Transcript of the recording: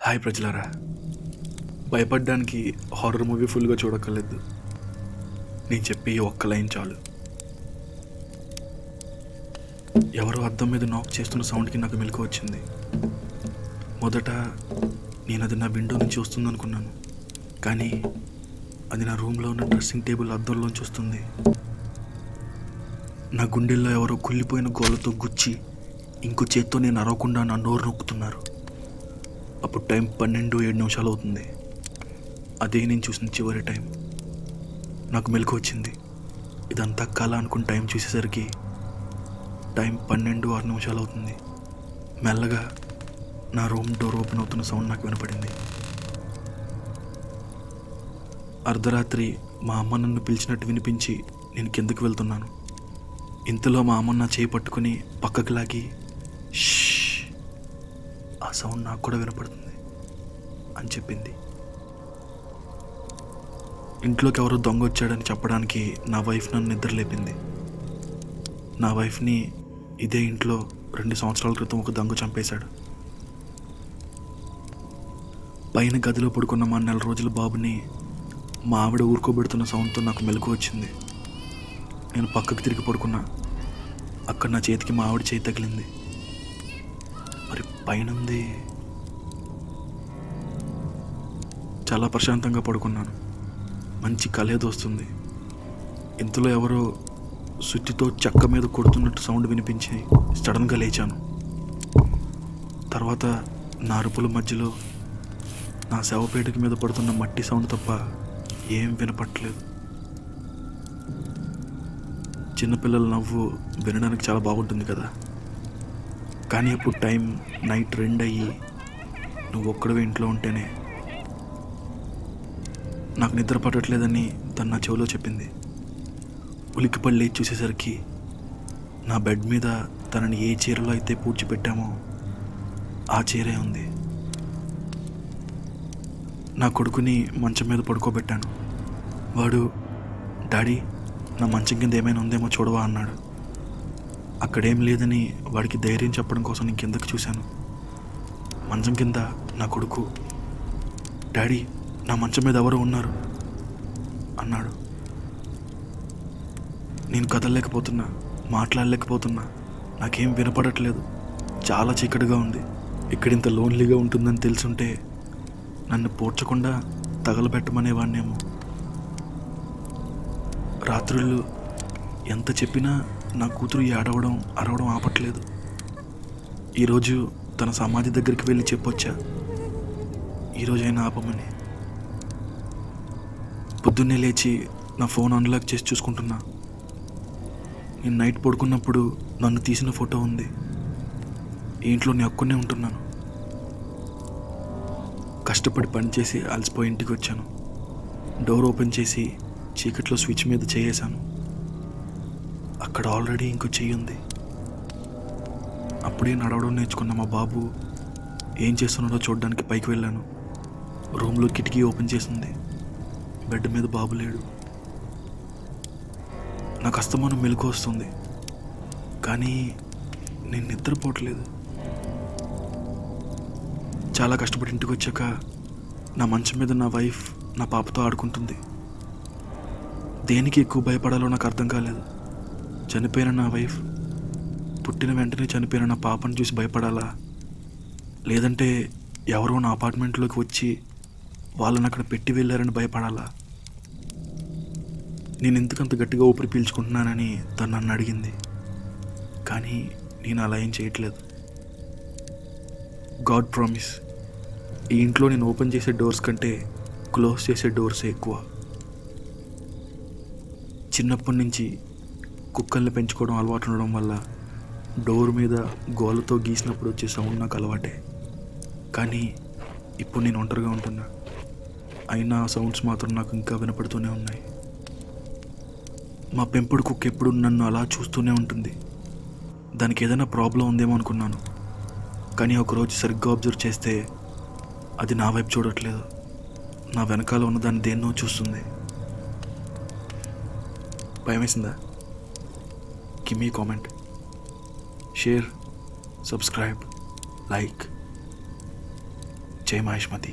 Hi ప్రజలారా. భయపడడానికి horror movie ఫుల్గా చూడక్కర్లేదు. నేను చెప్పి ఒక్క లైన్ చాలు. ఎవరో అద్దం మీద నాక్ చేస్తున్న సౌండ్కి నాకు మెలకు వచ్చింది. మొదట నేను అది నా విండో నుంచి వస్తుంది అనుకున్నాను కానీ అది నా రూమ్లో ఉన్న డ్రెస్సింగ్ టేబుల్ అద్దంలోంచి వస్తుంది. నా గుండెల్లో ఎవరో కుళ్ళిపోయిన గోళ్ళతో గుచ్చి ఇంకో చేత్తో నేను అరవకుండా నా నోరు నొక్కుతున్నారు. అప్పుడు టైం పన్నెండు ఏడు నిమిషాలు అవుతుంది. అదే నేను చూసిన చివరి టైం. నాకు మెలకు వచ్చింది. ఇదంతా కళ అనుకుని టైం చూసేసరికి టైం పన్నెండు ఆరు నిమిషాలు అవుతుంది. మెల్లగా నా రూమ్ డోర్ ఓపెన్ అవుతున్న సౌండ్ నాకు వినపడింది. అర్ధరాత్రి మా అమ్మ నన్ను పిలిచినట్టు వినిపించి నేను కిందకు వెళ్తున్నాను. ఇంతలో మా అమ్మన్న చేపట్టుకుని చేయి పట్టుకుని పక్కకి లాగి ఆ సౌండ్ నాకు కూడా వినపడుతుంది అని చెప్పింది. ఇంట్లోకి ఎవరో దొంగ వచ్చాడని చెప్పడానికి నా వైఫ్ నన్ను నిద్ర లేపింది నా వైఫ్ని ఇదే ఇంట్లో రెండు సంవత్సరాల క్రితం ఒక దొంగ చంపేశాడు. పైన గదిలో పడుకున్న మా నెల రోజుల బాబుని మా ఆవిడ ఊరుకోబెడుతున్న సౌండ్తో నాకు మెలకు వచ్చింది. నేను పక్కకు తిరిగి పడుకున్నా. అక్కడ నా చేతికి మా ఆవిడ చేయి తగిలింది. మరి పైనుంది చాలా ప్రశాంతంగా పడుకున్నాను. మంచి కలేది వస్తుంది. ఇంతలో ఎవరో సుత్తితో చెక్క మీద కొడుతున్నట్టు సౌండ్ వినిపించి సడన్గా లేచాను. తర్వాత నా అరుపుల మధ్యలో నా శవపేటిక మీద పడుతున్న మట్టి సౌండ్ తప్ప ఏం వినపట్టలేదు. చిన్నపిల్లల నవ్వు వినడానికి చాలా బాగుంటుంది కదా. కానీ అప్పుడు టైం నైట్ రెండు అయ్యి నువ్వు ఒక్కడవే ఇంట్లో ఉంటేనే నాకు నిద్ర పట్టట్లేదని తను నా చెవిలో చెప్పింది. ఉలిక్కిపడి లేచి చూసేసరికి నా బెడ్ మీద తనని ఏ చీరలో అయితే పూడ్చిపెట్టామో ఆ చీరే ఉంది. నా కొడుకుని మంచం మీద పడుకోబెట్టాను. వాడు డాడీ నా మంచం కింద ఏమైనా ఉందేమో చూడవా అన్నాడు. అక్కడేం లేదని వాడికి ధైర్యం చెప్పడం కోసం నేను కిందకి చూశాను. మంచం కింద నా కొడుకు డాడీ నా మంచం మీద ఎవరు ఉన్నారు అన్నాడు. నేను కదలలేకపోతున్నా మాట్లాడలేకపోతున్నా నాకేం వినపడట్లేదు. చాలా చీకటిగా ఉంది. ఇక్కడ ఇంత లోన్లీగా ఉంటుందని తెలుసుంటే నన్ను పోడ్చకుండా తగలబెట్టమనేవాడినేమో. రాత్రుళ్ళు ఎంత చెప్పినా నా కూతురు ఏడవడం అరవడం ఆపట్లేదు. ఈరోజు తన సమాధి దగ్గరికి వెళ్ళి చెప్పొచ్చా? ఈరోజైనా ఆపమని. పొద్దున్నే లేచి నా ఫోన్ అన్లాక్ చేసి చూసుకుంటున్నా. నేను నైట్ పడుకున్నప్పుడు నన్ను తీసిన ఫోటో ఉంది. ఇంట్లో నేను ఒక్కనే ఉంటున్నాను. కష్టపడి పనిచేసి అలసిపోయి ఇంటికి వచ్చాను. డోర్ ఓపెన్ చేసి చీకట్లో స్విచ్ మీద చేయేశాను. అక్కడ ఆల్రెడీ ఇంకో చెయ్యి ఉంది. అప్పుడే నడవడం నేర్చుకున్న మా బాబు ఏం చేస్తున్నాడో చూడడానికి పైకి వెళ్ళాను. రూమ్లో కిటికీ ఓపెన్ చేసింది. బెడ్ మీద బాబు లేడు. నాకు అస్తమానం మెలకు వస్తుంది. కానీ నేను నిద్రపోవట్లేదు. చాలా కష్టపడి ఇంటికి వచ్చాక నా మంచం మీద నా వైఫ్ నా పాపతో ఆడుకుంటుంది. దేనికి ఎక్కువ భయపడాలో నాకు అర్థం కాలేదు. చనిపోయిన నా వైఫ్ పుట్టిన వెంటనే చనిపోయిన నా పాపను చూసి భయపడాలా? లేదంటే ఎవరో నా అపార్ట్మెంట్లోకి వచ్చి వాళ్ళని అక్కడ పెట్టి వెళ్ళారని భయపడాలా? నేను ఎందుకంత గట్టిగా ఊపిరి పీల్చుకుంటున్నానని తను నన్ను అడిగింది. కానీ నేను అలా ఏం చేయట్లేదు. గాడ్ ప్రామిస్ ఈ ఇంట్లో నేను ఓపెన్ చేసే డోర్స్ కంటే క్లోజ్ చేసే డోర్సే ఎక్కువ. చిన్నప్పటి నుంచి కుక్కల్ని పెంచుకోవడం అలవాటు ఉండడం వల్ల డోర్ మీద గోలతో గీసినప్పుడు వచ్చే సౌండ్ నాకు అలవాటే. కానీ ఇప్పుడు నేను ఒంటరిగా ఉంటున్నా. అయినా సౌండ్స్ మాత్రం నాకు ఇంకా వినపడుతూనే ఉన్నాయి. మా పెంపుడు కుక్క ఎప్పుడు నన్ను అలా చూస్తూనే ఉంటుంది. దానికి ఏదైనా ప్రాబ్లం ఉందేమో అనుకున్నాను. కానీ ఒకరోజు సరిగ్గా అబ్జర్వ్ చేస్తే అది నా వైపు చూడట్లేదు. నా వెనకాల ఉన్న దాన్ని దేన్నో చూస్తుంది. భయం వేసిందా give me comment share subscribe like జై మహేష్మతి.